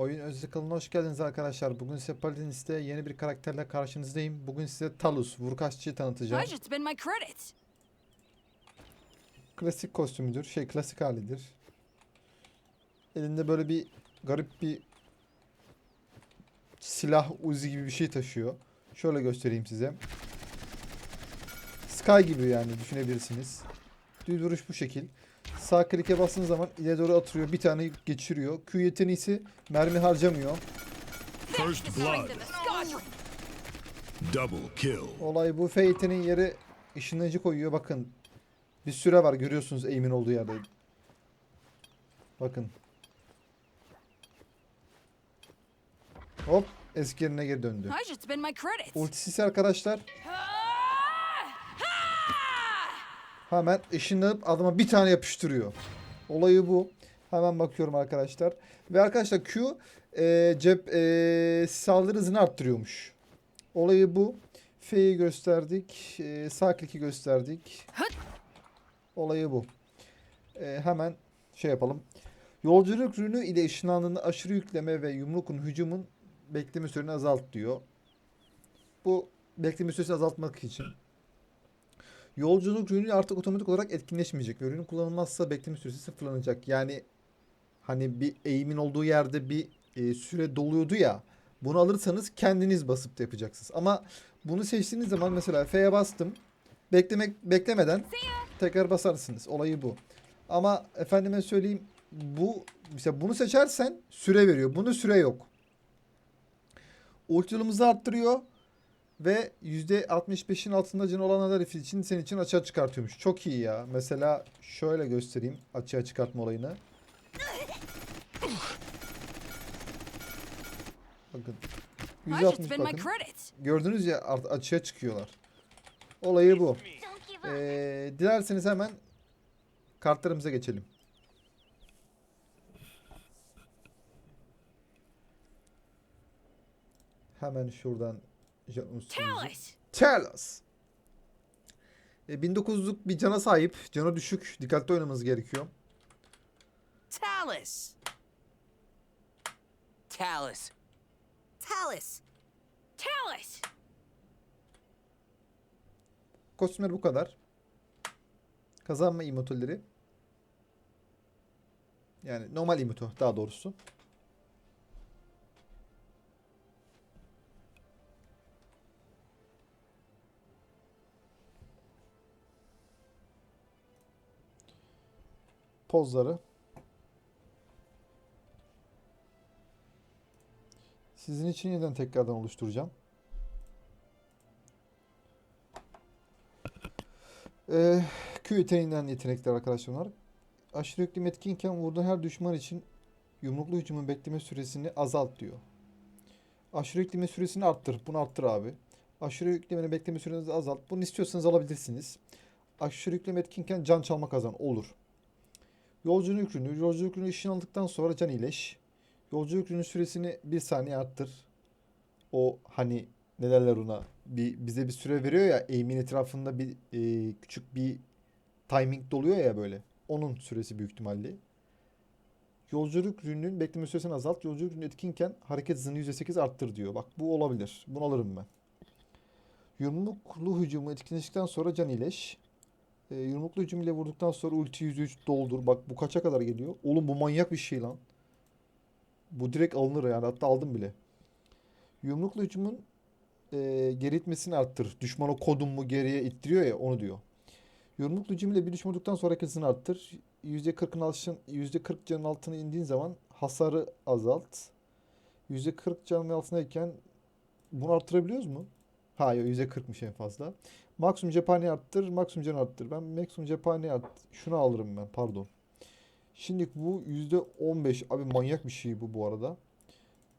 Oyun Özlü kanalına hoş geldiniz arkadaşlar. Bugün size Paladinis'te yeni bir karakterle karşınızdayım. Bugün size Talus, Vurkaççı'yı tanıtacağım. Klasik kostümüdür. Şey klasik halidir. Elinde böyle bir garip bir silah uzi gibi bir şey taşıyor. Şöyle göstereyim size. Sky gibi yani düşünebilirsiniz. Düz vuruş bu şekil. Sağ klike bastığınız zaman ileri doğru atıyor. Bir tane geçiriyor. Q yeteneği ise mermi harcamıyor. First blood. Double kill. Olay bu. F yeteneği yere ışınlayıcı koyuyor. Bakın. Bir süre var. Görüyorsunuz aim'in olduğu yerde. Bakın. Hop. Eski yerine geri döndü. Ultisi arkadaşlar hemen ışınlanıp adama bir tane yapıştırıyor. Olayı bu. Hemen bakıyorum arkadaşlar. Ve arkadaşlar Q e, cep e, saldırı hızını arttırıyormuş. Olayı bu. F'yi gösterdik. E, sağ kliki gösterdik. Olayı bu. E, hemen şey yapalım. Yolculuk ürünü ile ışınlandığında aşırı yükleme ve yumrukun hücumun bekleme süreni azalt diyor. Bu bekleme süresini azaltmak için. Yolculuk ürünü artık otomatik olarak etkinleşmeyecek. Ürün kullanılmazsa bekleme süresi sıfırlanacak. Yani hani bir eğimin olduğu yerde bir e, süre doluyordu ya. Bunu alırsanız kendiniz basıp da yapacaksınız. Ama bunu seçtiğiniz zaman mesela F'ye bastım. Beklemek beklemeden tekrar basarsınız. Olayı bu. Ama efendime söyleyeyim bu mesela bunu seçersen süre veriyor. Bunu süre yok. Ulti yılımızı arttırıyor ve %65'in altında canı olan herif için senin için açığa çıkartıyormuş. Çok iyi ya. Mesela şöyle göstereyim açığa çıkartma olayını. Bakın. I should %60 spend my bakın. credits. Gördünüz ya açığa çıkıyorlar. Olayı bu. Ee, dilerseniz hemen kartlarımıza geçelim. Hemen şuradan Janus Talus. Tell us. E, 1900'luk bir cana sahip. Cana düşük. Dikkatli oynamanız gerekiyor. Talus. Talus. Talus. Talus. Kostümler bu kadar. Kazanma emoteleri. Yani normal emote daha doğrusu. Pozları. Sizin için yeniden tekrardan oluşturacağım. Ee, Q yeteneğinden yetenekler arkadaşlar bunlar. Aşırı yüklem etkinken vurduğun her düşman için yumruklu hücumun bekleme süresini azalt diyor. Aşırı yükleme süresini arttır. Bunu arttır abi. Aşırı yüklemenin bekleme sürenizi azalt. Bunu istiyorsanız alabilirsiniz. Aşırı yükleme etkinken can çalma kazan. Olur. Yolculuk ürünü. Yolculuk ürünü işin aldıktan sonra can iyileş. Yolculuk ürünü süresini bir saniye arttır. O hani ne derler ona bir bize bir süre veriyor ya aim'in etrafında bir e, küçük bir timing doluyor ya böyle. Onun süresi büyük ihtimalle. Yolculuk ürününün bekleme süresini azalt. Yolculuk ürünü etkinken hareket hızını %8 arttır diyor. Bak bu olabilir. Bunu alırım ben. Yumruklu hücumu etkinleştikten sonra can iyileş. E, yumruklu hücum ile vurduktan sonra ulti %3 doldur. Bak bu kaça kadar geliyor? Oğlum bu manyak bir şey lan. Bu direkt alınır yani. Hatta aldım bile. Yumruklu hücumun e, geri itmesini arttır. Düşmanı kodum mu geriye ittiriyor ya onu diyor. Yumruklu hücum ile bir düşman vurduktan sonra hareket hızını arttır. %40'ın altın, %40 canın altına indiğin zaman hasarı azalt. %40 canın altındayken bunu arttırabiliyoruz mu? Hayır %40'mış en fazla. Maksimum cephaneyi arttır, maksimum canı arttır. Ben maksimum cephaneyi art şunu alırım ben pardon. Şimdi bu %15 abi manyak bir şey bu bu arada.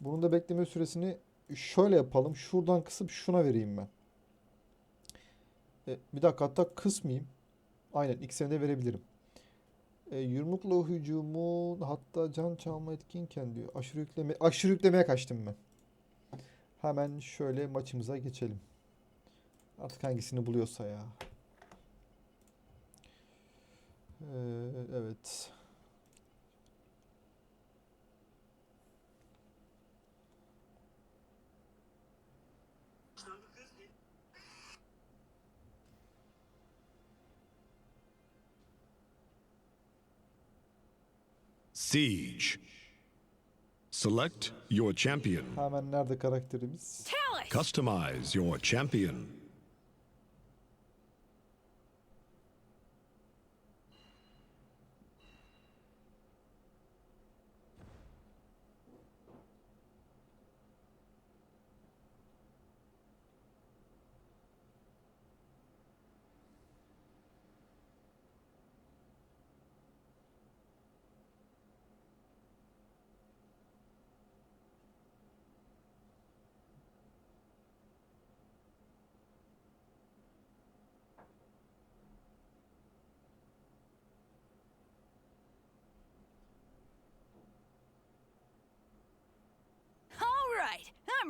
Bunun da bekleme süresini şöyle yapalım. Şuradan kısıp şuna vereyim ben. E, bir dakika hatta kısmayayım. Aynen ikisini de verebilirim. E, yumruklu hücumu hatta can çalma etkinken diyor. Aşırı yükleme aşırı yüklemeye kaçtım ben. Hemen şöyle maçımıza geçelim. Artık hangisini buluyorsa ya. Ee, Evet. Siege. Select your champion. Hemen nerede karakterimiz? Customize your champion.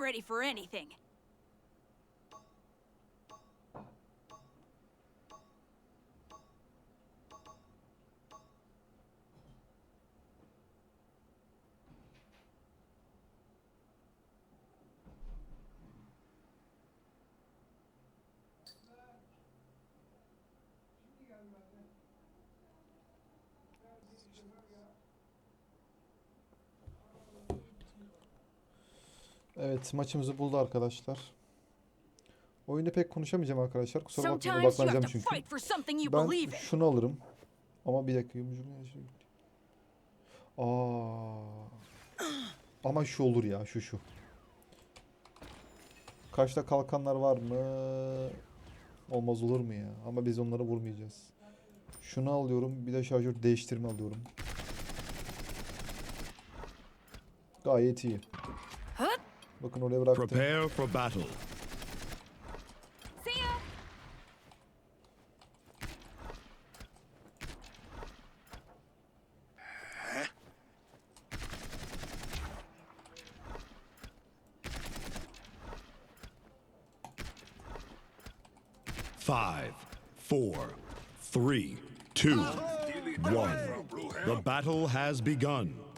Ready for anything. Evet maçımızı buldu arkadaşlar. Oyunda pek konuşamayacağım arkadaşlar. Kusura bakmayın odaklanacağım çünkü. Ben şunu alırım. Ama bir dakika. yumuşak- Aa. Ama şu olur ya şu şu. Karşıda kalkanlar var mı? Olmaz olur mu ya? Ama biz onları vurmayacağız. Şunu alıyorum. Bir de şarjör değiştirme alıyorum. Gayet iyi. Hup! Bakın oraya bıraktım. Prepare for battle. See ya! Five, four, three, two, one. The battle has begun.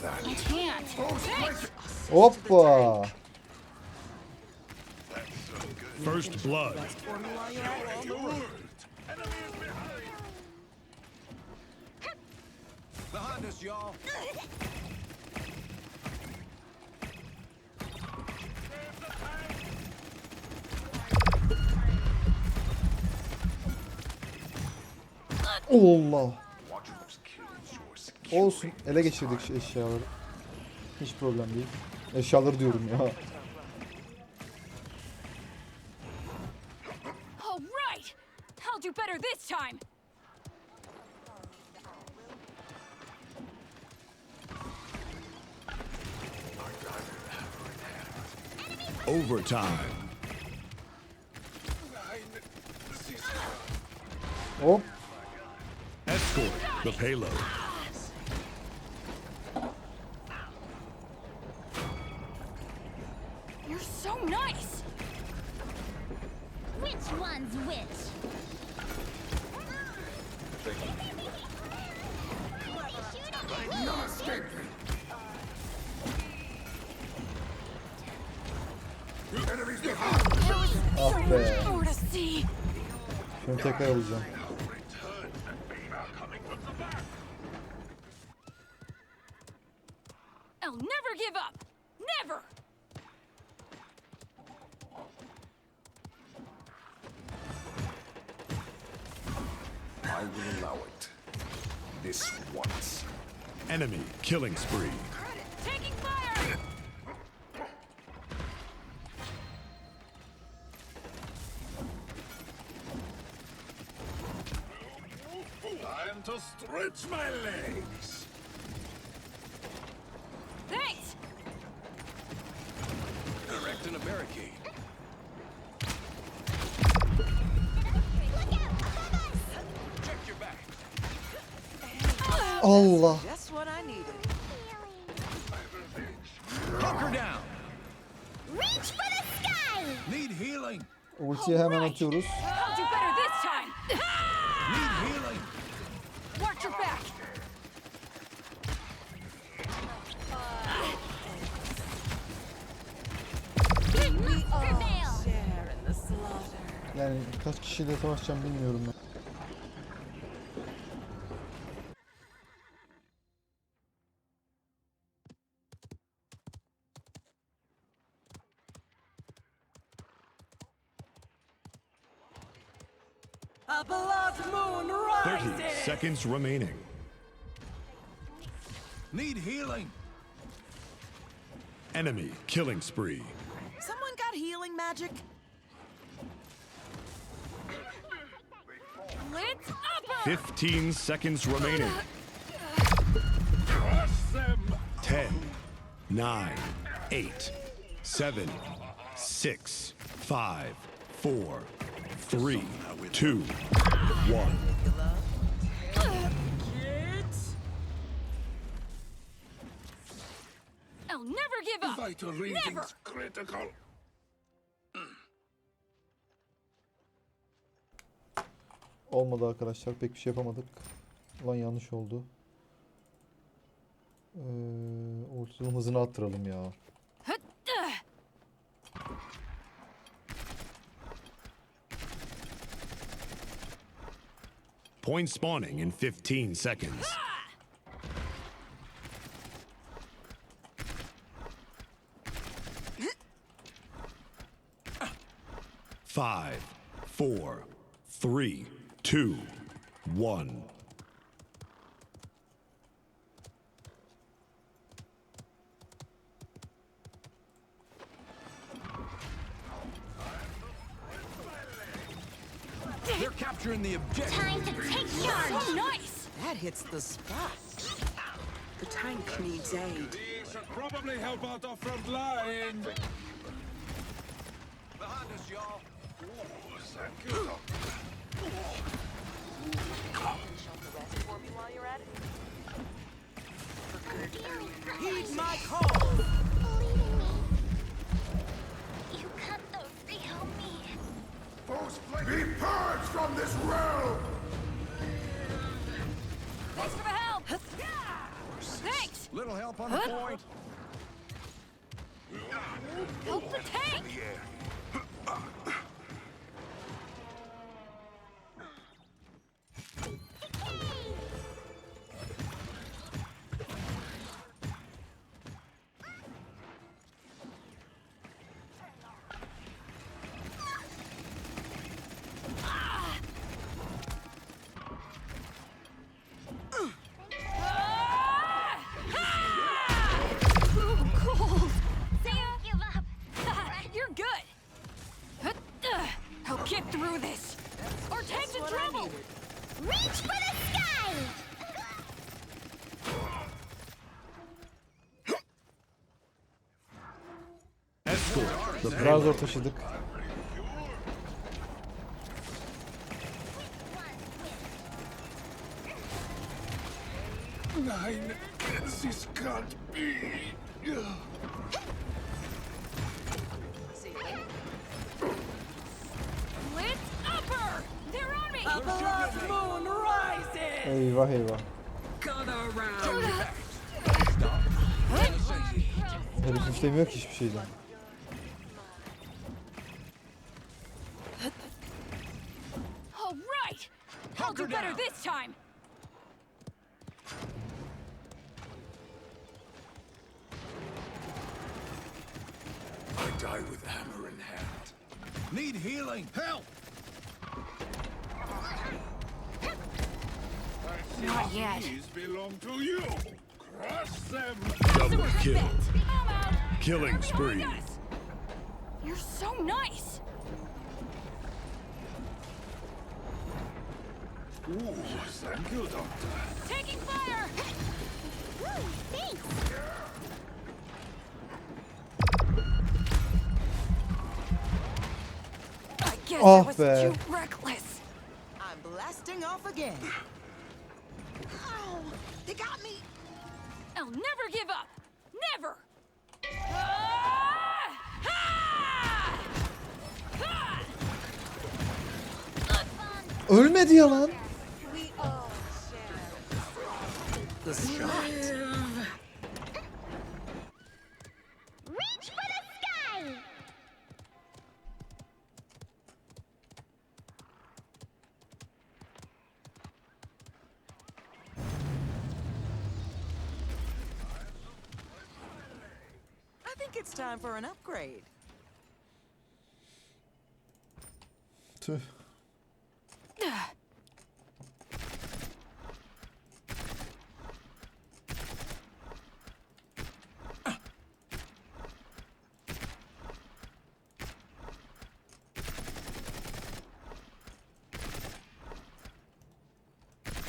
Trouble! I can't. Thanks. Hoppa! First blood. Behind us, y'all. Allah. Olsun. Ele geçirdik şu eşyaları. Hiç problem değil. Eşyaları diyorum ya. All right! I'll do better this time! Overtime. Hop. Escort the payload. Şunu tekrar alacağım. I'll never give up! Never! I will allow it. This once. Enemy killing spree. Time to stretch my legs. Thanks! Erecting a barricade. Check your back. Allah. Just what I needed. Hunker down. Reach for the sky! Need healing. Ultiyi hemen Alright. atıyoruz. Kaç kişiyle savaşacağım bilmiyorum ben. A blood moon 30 seconds remaining. Need healing. Enemy killing spree. Someone got healing magic? 15 seconds remaining. Crush them. 10, 9, 8, 7, 6, 5, 4, 3, 2, 1. I'll never give up! Vital Never! critical. Olmadı arkadaşlar. Pek bir şey yapamadık. Ulan yanlış oldu. Ee, ultinin hızını arttıralım ya. Point spawning in 15 seconds. Five, four, three, two, one. They're capturing the objective. Time to take charge. So nice! That hits the spot. The tank needs aid. should probably help out our front line. Behind us, y'all. Heed my call. Leading me. You cut the real me. Be purged from this realm! Thanks for the help! Thanks! Little help on the point. Help the tank! İn What I trouble! Reach for the sky. Escort the Biraz zor taşıdık. Nine. This can't be. Eyvah eyvah. Gonna round. Herif istemiyor ki hiçbir şeyden. All right! I'll do better this time! I die with hammer in hand. Need healing. Help. Not yet. These belong to you. Crush them. Double kill. respect. I'm out! Killing spree. You're so nice! Ooh, thank you, Doctor. Taking fire! Woo, thanks. I guess Oh, I was be. too reckless. I'm blasting off again. They got me. I'll never give up! Never! Ölmedi ya lan. Think it's time for an upgrade. Tüh.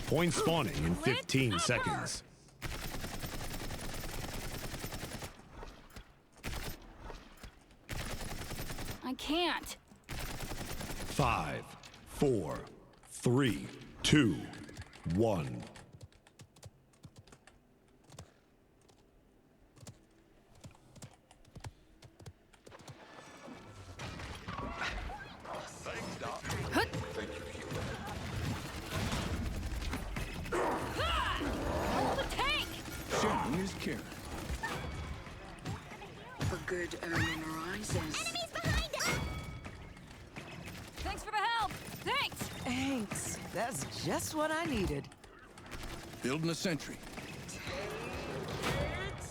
Point spawning in 15 seconds. I can't. Five, four, three, two, one. That's just what I needed. Building a sentry.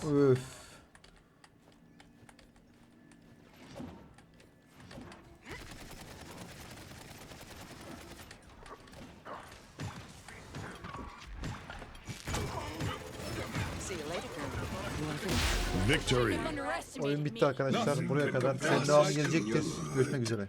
Öf. Victory. Oyun bitti arkadaşlar. Buraya kadar. Senin devamı gelecektir. Görüşmek üzere.